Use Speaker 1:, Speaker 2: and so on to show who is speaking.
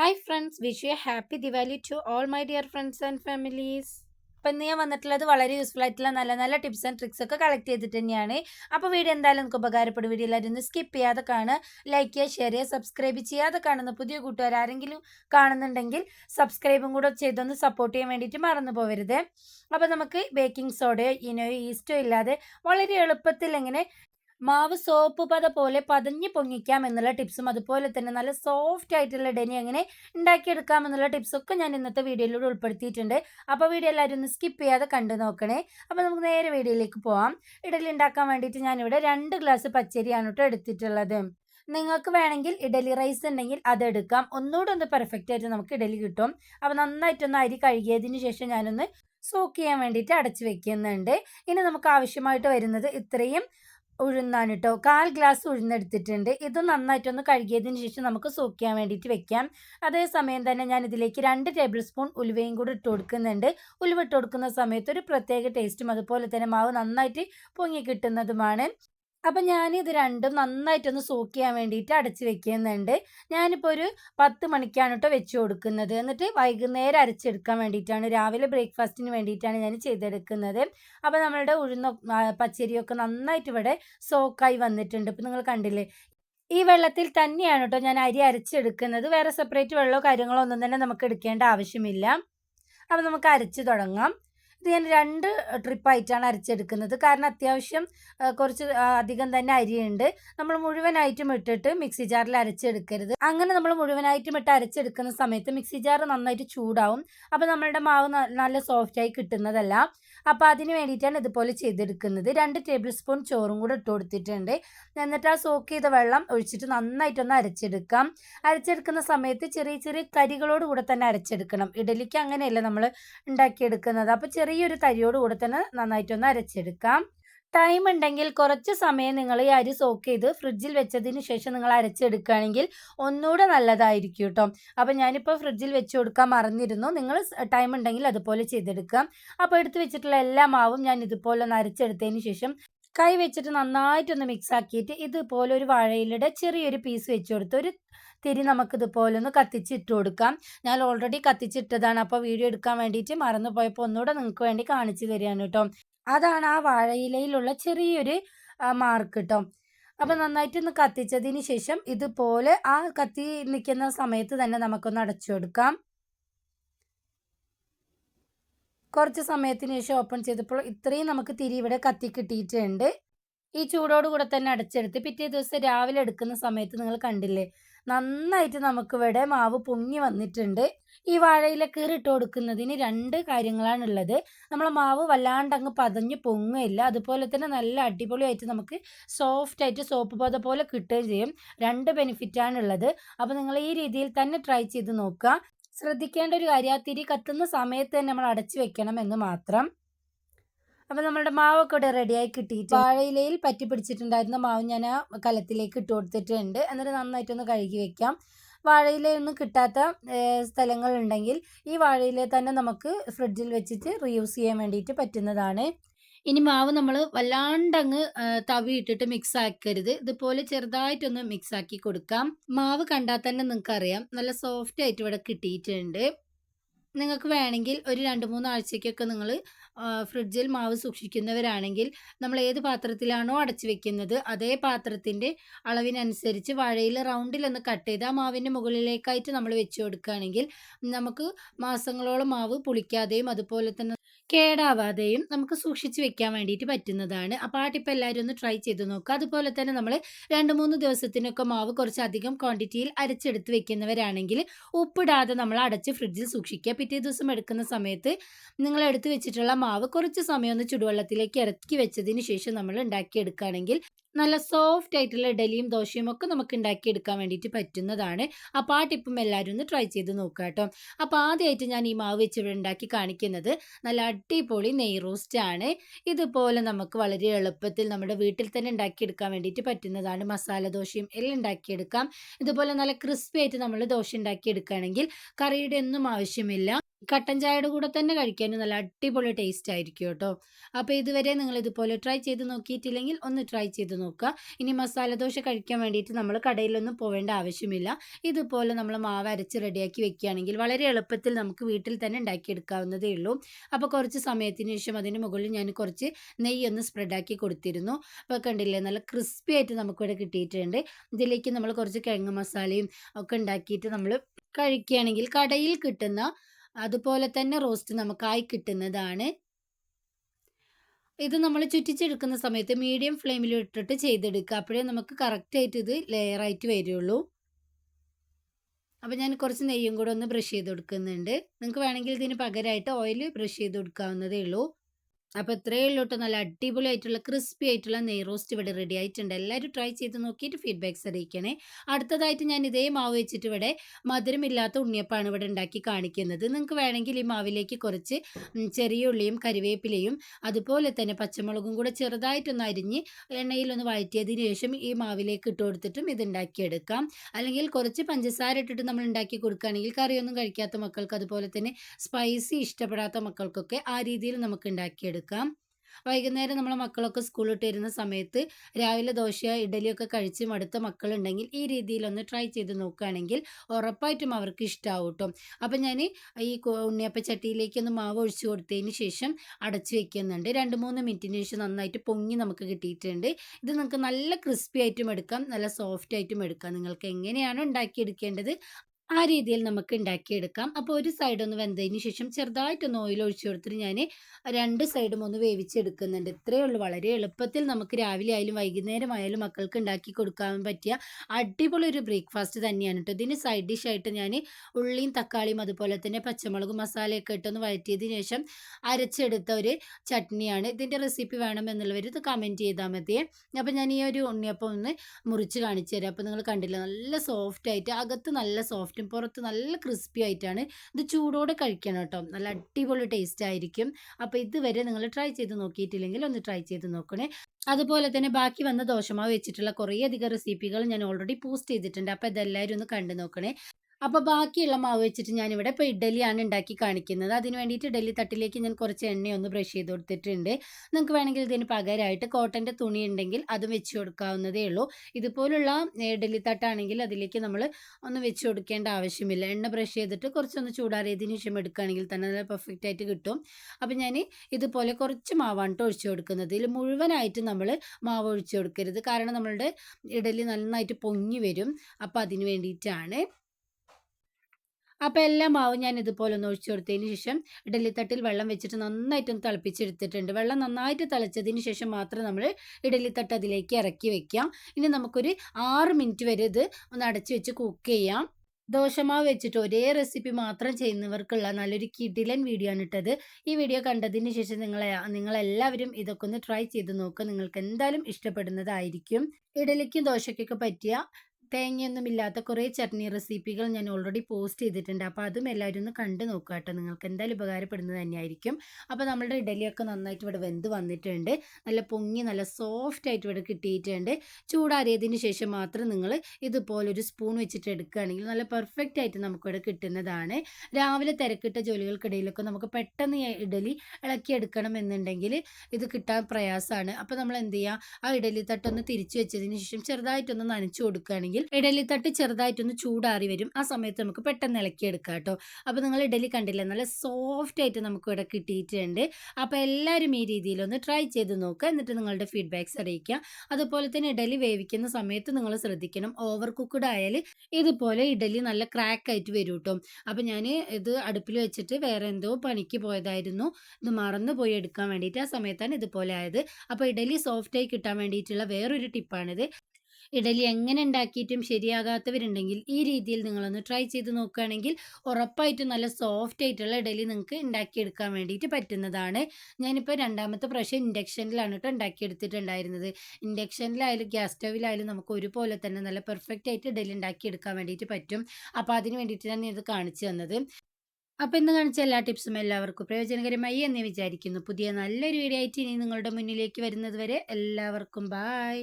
Speaker 1: Hi friends wish you happy Diwali to all my dear friends and families അപ്പം ഇന്ന് ഞാൻ വന്നിട്ടുള്ളത് വളരെ യൂസ്ഫുൾ ആയിട്ടുള്ള നല്ല നല്ല ടിപ്സ് ആൻഡ് ട്രിക്സ് ഒക്കെ കളക്ട് ചെയ്തിട്ട് തന്നെയാണ്. അപ്പോൾ വീഡിയോ എന്തായാലും നമുക്ക് ഉപകാരപ്പെടും. വീഡിയോ എല്ലാവരും ഒന്ന് സ്കിപ്പ് ചെയ്യാതെ കാണുക ലൈക്ക് ചെയ്യുക ഷെയർ ചെയ്യുക സബ്സ്ക്രൈബ് ചെയ്യാതെ കാണുന്ന പുതിയ കൂട്ടുകാർ ആരെങ്കിലും കാണുന്നുണ്ടെങ്കിൽ സബ്സ്ക്രൈബും കൂടെ ചെയ്തൊന്ന് സപ്പോർട്ട് ചെയ്യാൻ വേണ്ടിയിട്ട് മറന്നു പോകരുത് അപ്പോൾ നമുക്ക് ബേക്കിംഗ് സോഡയോ ഇനോയോ ഈസ്റ്റോ ഇല്ലാതെ വളരെ എളുപ്പത്തിൽ എങ്ങനെ മാവ് സോപ്പ് പത പോലെ പതഞ്ഞ് പൊങ്ങിക്കാം എന്നുള്ള ടിപ്സും അതുപോലെ തന്നെ നല്ല സോഫ്റ്റ് ആയിട്ടുള്ള ഡെനി എങ്ങനെ ഉണ്ടാക്കിയെടുക്കാം എന്നുള്ള ടിപ്സൊക്കെ ഞാൻ ഇന്നത്തെ വീഡിയോയിലൂടെ ഉൾപ്പെടുത്തിയിട്ടുണ്ട്. അപ്പോൾ വീഡിയോ എല്ലാവരും ഒന്ന് സ്കിപ്പ് ചെയ്യാതെ കണ്ടു നോക്കണേ. അപ്പോൾ നമുക്ക് നേരെ വീഡിയോയിലേക്ക് പോവാം. ഇഡലി ഉണ്ടാക്കാൻ വേണ്ടിയിട്ട് ഞാനിവിടെ രണ്ട് ഗ്ലാസ് പച്ചരിയാണ് കേട്ടോ എടുത്തിട്ടുള്ളത്. നിങ്ങൾക്ക് വേണമെങ്കിൽ ഇഡലി റൈസ് ഉണ്ടെങ്കിൽ അതെടുക്കാം ഒന്നുകൂടെ ഒന്ന് പെർഫെക്റ്റ് ആയിട്ട് നമുക്ക് ഇഡലി കിട്ടും. അപ്പോൾ നന്നായിട്ടൊന്ന് അരി കഴുകിയതിന് ശേഷം ഞാനൊന്ന് സോക്ക് ചെയ്യാൻ വേണ്ടിയിട്ട് അടച്ചു വെക്കുന്നുണ്ട്. ഇനി നമുക്ക് ആവശ്യമായിട്ട് വരുന്നത് ഇത്രയും ഉഴുന്നാണ് കേട്ടോ കാൽ ഗ്ലാസ് ഉഴുന്നെടുത്തിട്ടുണ്ട്. ഇത് നന്നായിട്ടൊന്ന് കഴുകിയതിന് ശേഷം നമുക്ക് സോക്ക് ചെയ്യാൻ വേണ്ടിയിട്ട് വെക്കാം. അതേസമയം തന്നെ ഞാൻ ഇതിലേക്ക് രണ്ട് ടേബിൾ സ്പൂൺ ഉലുവയും കൂടി ഇട്ട് കൊടുക്കുന്നുണ്ട്. ഉലുവ ഇട്ട് കൊടുക്കുന്ന സമയത്ത് ഒരു പ്രത്യേക ടേസ്റ്റും അതുപോലെ തന്നെ മാവ് നന്നായിട്ട് പൊങ്ങി കിട്ടുന്നതുമാണ്. അപ്പം ഇത് രണ്ടും നന്നായിട്ടൊന്ന് സോക്ക് ചെയ്യാൻ വേണ്ടിയിട്ട് അടച്ച് വെക്കുന്നുണ്ട്. ഞാനിപ്പോൾ ഒരു പത്ത് മണിക്കാണ് കേട്ടോ വെച്ച് കൊടുക്കുന്നത്. എന്നിട്ട് വൈകുന്നേരം അരച്ചെടുക്കാൻ വേണ്ടിയിട്ടാണ് രാവിലെ ബ്രേക്ക്ഫാസ്റ്റിന് വേണ്ടിയിട്ടാണ് ഞാൻ ചെയ്തെടുക്കുന്നത്. അപ്പോൾ നമ്മളുടെ ഉഴുന്ന പച്ചരിയൊക്കെ നന്നായിട്ട് ഇവിടെ സോക്കായി വന്നിട്ടുണ്ട്. ഇപ്പം നിങ്ങൾ കണ്ടില്ലേ? ഈ വെള്ളത്തിൽ തന്നെയാണ് കേട്ടോ ഞാൻ അരി അരച്ചെടുക്കുന്നത്. വേറെ സെപ്പറേറ്റ് വെള്ളമോ കാര്യങ്ങളോ ഒന്നും തന്നെ നമുക്ക് എടുക്കേണ്ട ആവശ്യമില്ല. അപ്പോൾ നമുക്ക് അരച്ച് തുടങ്ങാം. ഇത് ഞാൻ രണ്ട് ട്രിപ്പായിട്ടാണ് അരച്ചെടുക്കുന്നത്. കാരണം അത്യാവശ്യം കുറച്ച് അധികം തന്നെ അരിയുണ്ട്. നമ്മൾ മുഴുവനായിട്ടും ഇട്ടിട്ട് മിക്സി ജാറിൽ അരച്ചെടുക്കരുത്. അങ്ങനെ നമ്മൾ മുഴുവനായിട്ടും ഇട്ട് അരച്ചെടുക്കുന്ന സമയത്ത് മിക്സി ജാർ നന്നായിട്ട് ചൂടാവും. അപ്പോൾ നമ്മളുടെ മാവ് നല്ല സോഫ്റ്റായി കിട്ടുന്നതല്ല. അപ്പോൾ അതിന് വേണ്ടിയിട്ടാണ് ഇതുപോലെ ചെയ്തെടുക്കുന്നത്. രണ്ട് ടേബിൾ സ്പൂൺ ചോറും കൂടെ ഇട്ട് കൊടുത്തിട്ടുണ്ട്. എന്നിട്ട് ആ സോക്ക് ചെയ്ത വെള്ളം ഒഴിച്ചിട്ട് നന്നായിട്ടൊന്ന് അരച്ചെടുക്കാം. അരച്ചെടുക്കുന്ന സമയത്ത് ചെറിയ ചെറിയ കരികളോട് കൂടെ തന്നെ അരച്ചെടുക്കണം. ഇഡലിക്ക് അങ്ങനെയല്ല നമ്മൾ ഉണ്ടാക്കിയെടുക്കുന്നത്. അപ്പോൾ ചെറിയൊരു തരിയോട് കൂടെ തന്നെ നന്നായിട്ടൊന്ന് അരച്ചെടുക്കാം. ടൈം ഉണ്ടെങ്കിൽ കുറച്ച് സമയം നിങ്ങൾ ഈ അരി സോക്ക് ചെയ്ത് ഫ്രിഡ്ജിൽ വെച്ചതിന് ശേഷം നിങ്ങൾ അരച്ചെടുക്കുകയാണെങ്കിൽ ഒന്നുകൂടെ നല്ലതായിരിക്കും കേട്ടോ. അപ്പോൾ ഞാനിപ്പോൾ ഫ്രിഡ്ജിൽ വെച്ച് കൊടുക്കാൻ മറന്നിരുന്നു. നിങ്ങൾ ടൈം ഉണ്ടെങ്കിൽ അതുപോലെ ചെയ്തെടുക്കാം അപ്പോൾ എടുത്ത് വെച്ചിട്ടുള്ള എല്ലാ മാവും ഞാൻ ഇതുപോലെ ഒന്ന് അരച്ചെടുത്തതിന് ശേഷം കൈ വെച്ചിട്ട് നന്നായിട്ടൊന്ന് മിക്സ് ആക്കിയിട്ട് ഇതുപോലെ ഒരു വാഴയിലയുടെ ചെറിയൊരു പീസ് വെച്ച് കൊടുത്ത് ഒരു തിരി നമുക്കിതുപോലെ ഒന്ന് കത്തിച്ചിട്ട് കൊടുക്കാം. ഞാൻ ഓൾറെഡി കത്തിച്ചിട്ടതാണ്. അപ്പോൾ വീഡിയോ എടുക്കാൻ വേണ്ടിയിട്ട് മറന്നു പോയപ്പോൾ ഒന്നുകൂടെ നിങ്ങൾക്ക് വേണ്ടി കാണിച്ചു തരികയാണ് കേട്ടോ. അതാണ് ആ വാഴയിലയിലുള്ള ചെറിയൊരു മാർക്ക് കേട്ടോ അപ്പം നന്നായിട്ടൊന്ന് കത്തിച്ചതിന് ശേഷം ഇതുപോലെ ആ കത്തി നിൽക്കുന്ന സമയത്ത് തന്നെ നമുക്കൊന്ന് അടച്ചു കൊടുക്കാം. കുറച്ച് സമയത്തിന് ശേഷം ഓപ്പൺ ചെയ്തപ്പോൾ ഇത്രയും നമുക്ക് തിരി ഇവിടെ കത്തി കിട്ടിയിട്ടുണ്ട്. ഈ ചൂടോടുകൂടെ തന്നെ അടച്ചെടുത്ത് പിറ്റേ ദിവസം രാവിലെ എടുക്കുന്ന സമയത്ത് നിങ്ങൾ കണ്ടില്ലേ? നന്നായിട്ട് നമുക്കിവിടെ മാവ് പൊങ്ങി വന്നിട്ടുണ്ട്. ഈ വാഴയില കീറിട്ട് കൊടുക്കുന്നതിന് രണ്ട് കാര്യങ്ങളാണുള്ളത്. നമ്മൾ മാവ് വല്ലാണ്ട് അങ്ങ് പതഞ്ഞ് പൊങ്ങുകയില്ല. അതുപോലെ തന്നെ നല്ല അടിപൊളിയായിട്ട് നമുക്ക് സോഫ്റ്റ് ആയിട്ട് സോപ്പ് പോത പോലെ കിട്ടുകയും ചെയ്യും. രണ്ട് ബെനിഫിറ്റാണുള്ളത്. അപ്പോൾ നിങ്ങൾ ഈ രീതിയിൽ തന്നെ ട്രൈ ചെയ്ത് നോക്കുക. ശ്രദ്ധിക്കേണ്ട ഒരു കാര്യം ആ തിരി കത്തുന്ന സമയത്ത് തന്നെ നമ്മൾ അടച്ചു വെക്കണം എന്ന് മാത്രം. അപ്പോൾ നമ്മളുടെ മാവൊക്കെ ഇവിടെ റെഡിയായി കിട്ടിയിട്ട് വാഴയിലയിൽ പറ്റി പിടിച്ചിട്ടുണ്ടായിരുന്ന മാവ് ഞാൻ ആ കലത്തിലേക്ക് ഇട്ട് കൊടുത്തിട്ടുണ്ട്. എന്നിട്ട് നന്നായിട്ടൊന്ന് കഴുകി വെക്കാം. വാഴയിലയൊന്നും കിട്ടാത്ത സ്ഥലങ്ങളുണ്ടെങ്കിൽ ഈ വാഴയില തന്നെ നമുക്ക് ഫ്രിഡ്ജിൽ വെച്ചിട്ട് റീയൂസ് ചെയ്യാൻ വേണ്ടിയിട്ട് പറ്റുന്നതാണ്. ഇനി മാവ് നമ്മൾ വല്ലാണ്ടങ്ങ് തവി ഇട്ടിട്ട് മിക്സ് ആക്കരുത്. ഇതുപോലെ ചെറുതായിട്ടൊന്ന് മിക്സ് ആക്കി കൊടുക്കാം. മാവ് കണ്ടാൽ തന്നെ നിങ്ങൾക്ക് അറിയാം നല്ല സോഫ്റ്റ് ആയിട്ട് ഇവിടെ കിട്ടിയിട്ടുണ്ട്. നിങ്ങൾക്ക് വേണമെങ്കിൽ ഒരു രണ്ട് മൂന്ന് ആഴ്ചയ്ക്കൊക്കെ നിങ്ങൾ ഫ്രിഡ്ജിൽ മാവ് സൂക്ഷിക്കുന്നവരാണെങ്കിൽ നമ്മൾ ഏത് പാത്രത്തിലാണോ അടച്ചു വെക്കുന്നത് അതേ പാത്രത്തിന്റെ അളവിനനുസരിച്ച് വാഴയിൽ റൗണ്ടിലൊന്ന് കട്ട് ചെയ്ത് ആ മാവിന്റെ മുകളിലേക്കായിട്ട് നമ്മൾ വെച്ച് കൊടുക്കുകയാണെങ്കിൽ നമുക്ക് മാസങ്ങളോളം മാവ് പുളിക്കാതെയും അതുപോലെ തന്നെ കേടാവാതെയും നമുക്ക് സൂക്ഷിച്ച് വെക്കാൻ വേണ്ടിയിട്ട് പറ്റുന്നതാണ്. അപ്പോൾ ആ ടിപ്പ് എല്ലാവരും ഒന്ന് ട്രൈ ചെയ്ത് നോക്കുക അതുപോലെ തന്നെ നമ്മൾ രണ്ട് മൂന്ന് ദിവസത്തിനൊക്കെ മാവ് കുറച്ചധികം ക്വാണ്ടിറ്റിയിൽ അരച്ചെടുത്ത് വെക്കുന്നവരാണെങ്കിൽ ഉപ്പിടാതെ നമ്മൾ അടച്ച് ഫ്രിഡ്ജിൽ സൂക്ഷിക്കുക. പിറ്റേ ദിവസം എടുക്കുന്ന സമയത്ത് നിങ്ങൾ എടുത്ത് വെച്ചിട്ടുള്ള മാവ് കുറച്ച് സമയം ഒന്ന് ചുടുവെള്ളത്തിലേക്ക് ഇറക്കി വെച്ചതിന് ശേഷം നമ്മൾ ഉണ്ടാക്കിയെടുക്കുകയാണെങ്കിൽ നല്ല സോഫ്റ്റ് ആയിട്ടുള്ള ഇഡലിയും ദോശയും ഒക്കെ നമുക്ക് ഉണ്ടാക്കിയെടുക്കാൻ വേണ്ടിയിട്ട് പറ്റുന്നതാണ്. അപ്പോൾ ആ ടിപ്പും എല്ലാവരും ഒന്ന് ട്രൈ ചെയ്ത് നോക്കുക കേട്ടോ. അപ്പോൾ ആദ്യമായിട്ട് ഞാൻ ഈ മാവ് വെച്ച് ഇവിടെ ഉണ്ടാക്കി കാണിക്കുന്നത് നല്ല അടിപൊളി നെയ് റോസ്റ്റ് ആണ്. ഇതുപോലെ നമുക്ക് വളരെ എളുപ്പത്തിൽ നമ്മുടെ വീട്ടിൽ തന്നെ ഉണ്ടാക്കിയെടുക്കാൻ വേണ്ടിയിട്ട് പറ്റുന്നതാണ്. മസാല ദോശയും എല്ലാം ഉണ്ടാക്കിയെടുക്കാം. ഇതുപോലെ നല്ല ക്രിസ്പി ആയിട്ട് നമ്മൾ ദോശ ഉണ്ടാക്കിയെടുക്കുകയാണെങ്കിൽ കറിയുടെ ഒന്നും ആവശ്യമില്ല. കട്ടൻ ചായയുടെ കൂടെ തന്നെ കഴിക്കാനും നല്ല അടിപൊളി ടേസ്റ്റ് ആയിരിക്കും കേട്ടോ. അപ്പോൾ ഇതുവരെ നിങ്ങൾ ഇതുപോലെ ട്രൈ ചെയ്ത് നോക്കിയിട്ടില്ലെങ്കിൽ ഒന്ന് ട്രൈ ചെയ്ത് നോക്കുക. ഇനി മസാല ദോശ കഴിക്കാൻ വേണ്ടിയിട്ട് നമ്മൾ കടയിലൊന്നും പോവേണ്ട ആവശ്യമില്ല. ഇതുപോലെ നമ്മൾ മാവ് അരച്ച് റെഡിയാക്കി വെക്കുകയാണെങ്കിൽ വളരെ എളുപ്പത്തിൽ നമുക്ക് വീട്ടിൽ തന്നെ ഉണ്ടാക്കിയെടുക്കാവുന്നതേ ഉള്ളൂ. അപ്പോൾ കുറച്ച് സമയത്തിന് ശേഷം അതിന് മുകളിൽ ഞാൻ കുറച്ച് നെയ്യ് ഒന്ന് സ്പ്രെഡാക്കി കൊടുത്തിരുന്നു. അപ്പോൾ കണ്ടില്ലേ നല്ല ക്രിസ്പി ആയിട്ട് നമുക്കിവിടെ കിട്ടിയിട്ടുണ്ട്. ഇതിലേക്ക് നമ്മൾ കുറച്ച് കിഴങ്ങ് മസാലയും ഒക്കെ ഉണ്ടാക്കിയിട്ട് നമ്മൾ കഴിക്കുകയാണെങ്കിൽ കടയിൽ കിട്ടുന്ന അതുപോലെ തന്നെ റോസ്റ്റ് നമുക്കായി കിട്ടുന്നതാണ്. ഇത് നമ്മൾ ചുറ്റിച്ചെടുക്കുന്ന സമയത്ത് മീഡിയം ഫ്ലെയിമിൽ ഇട്ടിട്ട് ചെയ്തെടുക്കുക. അപ്പോഴേ നമുക്ക് കറക്റ്റായിട്ട് ഇത് ലെയറായിട്ട് വരുള്ളൂ. അപ്പോൾ ഞാൻ കുറച്ച് നെയ്യും കൂടെ ഒന്ന് ബ്രഷ് ചെയ്ത് കൊടുക്കുന്നുണ്ട്. നിങ്ങൾക്ക് വേണമെങ്കിൽ ഇതിന് പകരമായിട്ട് ഓയിൽ ബ്രഷ് ചെയ്ത് കൊടുക്കാവുന്നതേ ഉള്ളൂ. അപ്പോൾ ഇത്രയേ ഉള്ളൂ കേട്ടോ നല്ല അടിപൊളിയായിട്ടുള്ള ക്രിസ്പി ആയിട്ടുള്ള നെയ് റോസ്റ്റ് ഇവിടെ റെഡി ആയിട്ടുണ്ട്. എല്ലാവരും ട്രൈ ചെയ്ത് നോക്കിയിട്ട് ഫീഡ്ബാക്ക്സ് അറിയിക്കണേ. അടുത്തതായിട്ട് ഞാൻ ഇതേ മാവ് വെച്ചിട്ട് ഇവിടെ മധുരമില്ലാത്ത ഉണ്ണിയപ്പാണ് ഇവിടെ ഉണ്ടാക്കി കാണിക്കുന്നത്. നിങ്ങൾക്ക് വേണമെങ്കിൽ ഈ മാവിലേക്ക് കുറച്ച് ചെറിയ ഉള്ളിയും കരിവേപ്പിലയും അതുപോലെ തന്നെ പച്ചമുളകും കൂടെ ചെറുതായിട്ടൊന്ന് അരിഞ്ഞ് എണ്ണയിലൊന്ന് വഴറ്റിയതിന് ശേഷം ഈ മാവിലേക്ക് ഇട്ട് കൊടുത്തിട്ടും ഇത് ഉണ്ടാക്കിയെടുക്കാം. അല്ലെങ്കിൽ കുറച്ച് പഞ്ചസാര ഇട്ടിട്ട് നമ്മൾ ഉണ്ടാക്കി കൊടുക്കുകയാണെങ്കിൽ കറിയൊന്നും കഴിക്കാത്ത മക്കൾക്ക് അതുപോലെ തന്നെ സ്പൈസി ഇഷ്ടപ്പെടാത്ത മക്കൾക്കൊക്കെ ആ രീതിയിൽ നമുക്ക് ഉണ്ടാക്കിയെടുക്കാം. എടുക്കാം. വൈകുന്നേരം നമ്മളെ മക്കളൊക്കെ സ്കൂളിട്ട് ഇട്ടിരുന്ന സമയത്ത് രാവിലെ ദോശ ഇഡലിയൊക്കെ കഴിച്ച് മടുത്ത മക്കളുണ്ടെങ്കിൽ ഈ രീതിയിലൊന്ന് ട്രൈ ചെയ്ത് നോക്കുകയാണെങ്കിൽ ഉറപ്പായിട്ടും അവർക്ക് ഇഷ്ടമാവും കേട്ടോ. അപ്പം ഞാൻ ഈ ഉണ്ണിയപ്പ ചട്ടിയിലേക്ക് ഒന്ന് മാവ് ഒഴിച്ചു കൊടുത്തതിന് ശേഷം അടച്ചു വെക്കുന്നുണ്ട്. രണ്ട് മൂന്ന് മിനിറ്റിന് ശേഷം നന്നായിട്ട് പൊങ്ങി നമുക്ക് കിട്ടിയിട്ടുണ്ട്. ഇത് നമുക്ക് നല്ല ക്രിസ്പി ആയിട്ടും എടുക്കാം നല്ല സോഫ്റ്റ് ആയിട്ടും എടുക്കാം. നിങ്ങൾക്ക് എങ്ങനെയാണ് ഉണ്ടാക്കിയെടുക്കേണ്ടത് ആ രീതിയിൽ നമുക്ക് ഉണ്ടാക്കിയെടുക്കാം. അപ്പോൾ ഒരു സൈഡ് ഒന്ന് വെന്തതിന് ശേഷം ചെറുതായിട്ടൊന്ന് ഓയിൽ ഒഴിച്ചു കൊടുത്തിട്ട് ഞാൻ രണ്ട് സൈഡും ഒന്ന് വേവിച്ചെടുക്കുന്നുണ്ട്. ഇത്രയേ ഉള്ളൂ. വളരെ എളുപ്പത്തിൽ നമുക്ക് രാവിലെ ആയാലും വൈകുന്നേരം ആയാലും മക്കൾക്ക് ഉണ്ടാക്കി കൊടുക്കാൻ പറ്റിയ അടിപൊളി ഒരു ബ്രേക്ക്ഫാസ്റ്റ് തന്നെയാണ് കേട്ടോ. ഇതിന് സൈഡ് ഡിഷായിട്ട് ഞാൻ ഉള്ളിയും തക്കാളിയും അതുപോലെ തന്നെ പച്ചമുളകും മസാലയൊക്കെ ഇട്ടൊന്ന് വഴറ്റിയതിന് ശേഷം അരച്ചെടുത്ത ഒരു ചട്നിയാണ്. ഇതിന്റെ റെസിപ്പി വേണമെന്നുള്ളവർ ഇത് കമന്റ് ചെയ്താൽ മതിയേ അപ്പോൾ ഞാൻ ഈ ഒരു ഉണ്ണിയപ്പം ഒന്ന് മുറിച്ച് കാണിച്ചു തരാം. അപ്പോൾ നിങ്ങൾ കണ്ടില്ല? നല്ല സോഫ്റ്റ് ആയിട്ട് അകത്ത് നല്ല സോഫ്റ്റ് പറ്റും പുറത്ത് നല്ല ക്രിസ്പി ആയിട്ടാണ് ഇത് ചൂടോടെ കഴിക്കണം കേട്ടോ. നല്ല അടിപൊളി ടേസ്റ്റ് ആയിരിക്കും. അപ്പോൾ ഇതുവരെ നിങ്ങൾ ട്രൈ ചെയ്ത് നോക്കിയിട്ടില്ലെങ്കിൽ ഒന്ന് ട്രൈ ചെയ്ത് നോക്കണേ. അതുപോലെ തന്നെ ബാക്കി വന്ന ദോശമാവ് വെച്ചിട്ടുള്ള കുറേയധികം റെസിപ്പികൾ ഞാൻ ഓൾറെഡി പോസ്റ്റ് ചെയ്തിട്ടുണ്ട്. അപ്പോൾ ഇതെല്ലാവരും ഒന്ന് കണ്ടു നോക്കണേ. അപ്പോൾ ബാക്കിയുള്ള മാവ് വെച്ചിട്ട് ഞാനിവിടെ ഇപ്പോൾ ഇഡലിയാണ് ഉണ്ടാക്കി കാണിക്കുന്നത്. അതിന് വേണ്ടിയിട്ട് ഇഡലി തട്ടിലേക്ക് ഞാൻ കുറച്ച് എണ്ണയൊന്ന് ബ്രഷ് ചെയ്ത് കൊടുത്തിട്ടുണ്ട്. നിങ്ങൾക്ക് വേണമെങ്കിൽ ഇതിന് പകരമായിട്ട് കോട്ടന്റെ തുണി ഉണ്ടെങ്കിൽ അതും വെച്ച് കൊടുക്കാവുന്നതേ ഉള്ളൂ. ഇതുപോലുള്ള ഇഡലി തട്ടാണെങ്കിൽ അതിലേക്ക് നമ്മൾ ഒന്ന് വെച്ച് കൊടുക്കേണ്ട ആവശ്യമില്ല. എണ്ണ ബ്രഷ് ചെയ്തിട്ട് കുറച്ചൊന്ന് ചൂടാറിയതിന് ശേഷം എടുക്കുകയാണെങ്കിൽ തന്നെ നല്ല പെർഫെക്റ്റ് ആയിട്ട് കിട്ടും. അപ്പോൾ ഞാൻ ഇതുപോലെ കുറച്ച് മാവാണ് ഒഴിച്ചു കൊടുക്കുന്നത്. ഇതിൽ മുഴുവനായിട്ട് നമ്മൾ മാവ് ഒഴിച്ചു കൊടുക്കരുത്. കാരണം നമ്മളുടെ ഇഡലി നന്നായിട്ട് പൊങ്ങി വരും. അപ്പോൾ അതിന് വേണ്ടിയിട്ടാണ്. അപ്പോൾ എല്ലാ മാവും ഞാൻ ഇതുപോലെ ഒന്ന് ഒഴിച്ചു കൊടുത്തതിന് ശേഷം ഇഡലിത്തട്ടിൽ വെള്ളം വെച്ചിട്ട് നന്നായിട്ടൊന്ന് തിളപ്പിച്ചെടുത്തിട്ടുണ്ട്. വെള്ളം നന്നായിട്ട് തിളച്ചതിന് ശേഷം മാത്രം നമ്മൾ ഇഡലിത്തട്ട് അതിലേക്ക് ഇറക്കി വെക്കാം. ഇനി നമുക്കൊരു ആറ് മിനിറ്റ് വരെ ഇത് ഒന്ന് അടച്ചു വെച്ച് കുക്ക് ചെയ്യാം. ദോശമാവ് വെച്ചിട്ട് ഒരേ റെസിപ്പി മാത്രം ചെയ്യുന്നവർക്കുള്ള നല്ലൊരു കിടിലൻ വീഡിയോ ആണ് ഇട്ടത്. ഈ വീഡിയോ കണ്ടതിന് ശേഷം നിങ്ങളെ നിങ്ങളെല്ലാവരും ഇതൊക്കെ ഒന്ന് ട്രൈ ചെയ്ത് നോക്കുക നിങ്ങൾക്ക് എന്തായാലും ഇഷ്ടപ്പെടുന്നതായിരിക്കും. ഇഡലിക്കും ദോശയ്ക്കൊക്കെ പറ്റിയ തേങ്ങയൊന്നും ഇല്ലാത്ത കുറേ ചട്നി റെസിപ്പികൾ ഞാൻ ഓൾറെഡി പോസ്റ്റ് ചെയ്തിട്ടുണ്ട്. അപ്പോൾ അതും എല്ലാവരും ഒന്ന് കണ്ടു നോക്കുക കേട്ടോ. നിങ്ങൾക്ക് എന്തായാലും ഉപകാരപ്പെടുന്നത് തന്നെയായിരിക്കും. അപ്പോൾ നമ്മളുടെ ഇഡലിയൊക്കെ നന്നായിട്ട് ഇവിടെ വെന്ത് വന്നിട്ടുണ്ട്. നല്ല പൊങ്ങി നല്ല സോഫ്റ്റ് ആയിട്ട് ഇവിടെ കിട്ടിയിട്ടുണ്ട്. ചൂടാറിയതിന് ശേഷം മാത്രം നിങ്ങൾ ഇതുപോലൊരു സ്പൂൺ വെച്ചിട്ട് എടുക്കുകയാണെങ്കിൽ നല്ല പെർഫെക്റ്റ് ആയിട്ട് നമുക്കിവിടെ കിട്ടുന്നതാണ്. രാവിലെ തിരക്കിട്ട ജോലികൾക്കിടയിലൊക്കെ നമുക്ക് പെട്ടെന്ന് ഇഡലി ഇളക്കിയെടുക്കണം എന്നുണ്ടെങ്കിൽ ഇത് കിട്ടാൻ പ്രയാസമാണ്. അപ്പോൾ നമ്മൾ എന്ത് ചെയ്യുക? ആ ഇഡലി തട്ടൊന്ന് തിരിച്ചു വെച്ചതിന് ശേഷം ചെറുതായിട്ടൊന്ന് നനച്ചു കൊടുക്കുകയാണെങ്കിൽ ഇഡലി തട്ട് ചെറുതായിട്ടൊന്ന് ചൂടാറി വരും. ആ സമയത്ത് നമുക്ക് പെട്ടെന്ന് ഇളക്കിയെടുക്കാം കേട്ടോ. അപ്പോൾ നിങ്ങൾ ഇഡലി കണ്ടില്ല നല്ല സോഫ്റ്റ് ആയിട്ട് നമുക്ക് ഇവിടെ കിട്ടിയിട്ടുണ്ട്. അപ്പോൾ എല്ലാവരും ഈ രീതിയിലൊന്ന് ട്രൈ ചെയ്ത് നോക്കുക. എന്നിട്ട് നിങ്ങളുടെ ഫീഡ്ബാക്ക്സ് അറിയിക്കുക. അതുപോലെ തന്നെ ഇഡലി വേവിക്കുന്ന സമയത്ത് നിങ്ങൾ ശ്രദ്ധിക്കണം. ഓവർ കുക്ക്ഡ് ആയാൽ ഇതുപോലെ ഇഡലി നല്ല ക്രാക്ക് ആയിട്ട് വരും കേട്ടോ. അപ്പോൾ ഞാൻ ഇത് അടുപ്പിൽ വെച്ചിട്ട് വേറെ എന്തോ പണിക്ക് പോയതായിരുന്നു. ഇത് മറന്നു പോയി എടുക്കാൻ വേണ്ടിയിട്ട് ആ സമയത്താണ് ഇതുപോലെ ആയത്. അപ്പോൾ ഇഡലി സോഫ്റ്റായി കിട്ടാൻ വേണ്ടിയിട്ടുള്ള വേറൊരു ടിപ്പാണിത്. ഇഡലി എങ്ങനെ ഉണ്ടാക്കിയിട്ടും ശരിയാകാത്തവരുണ്ടെങ്കിൽ ഈ രീതിയിൽ നിങ്ങളൊന്ന് ട്രൈ ചെയ്ത് നോക്കുകയാണെങ്കിൽ ഉറപ്പായിട്ടും നല്ല സോഫ്റ്റ് ആയിട്ടുള്ള ഇഡലി നിങ്ങൾക്ക് ഉണ്ടാക്കിയെടുക്കാൻ വേണ്ടിയിട്ട് പറ്റുന്നതാണ്. ഞാനിപ്പോൾ രണ്ടാമത്തെ പ്രാവശ്യം ഇൻഡക്ഷനിലാണ് കേട്ടോ ഉണ്ടാക്കിയെടുത്തിട്ടുണ്ടായിരുന്നത്. ഇൻഡക്ഷനിലായാലും ഗ്യാസ് സ്റ്റവിലായാലും നമുക്ക് ഒരുപോലെ തന്നെ നല്ല പെർഫെക്റ്റ് ആയിട്ട് ഇഡലി ഉണ്ടാക്കിയെടുക്കാൻ വേണ്ടിയിട്ട് പറ്റും. അപ്പോൾ അതിന് വേണ്ടിയിട്ട് ഞാൻ ഇത് കാണിച്ചു തന്നത്. അപ്പോൾ ഇന്ന് കാണിച്ച എല്ലാ ടിപ്സും എല്ലാവർക്കും പ്രയോജനകരമായി എന്ന് വിചാരിക്കുന്നു. പുതിയ നല്ലൊരു വീഡിയോ ആയിട്ട് ഇനി നിങ്ങളുടെ മുന്നിലേക്ക് വരുന്നത് വരെ എല്ലാവർക്കും ബായ്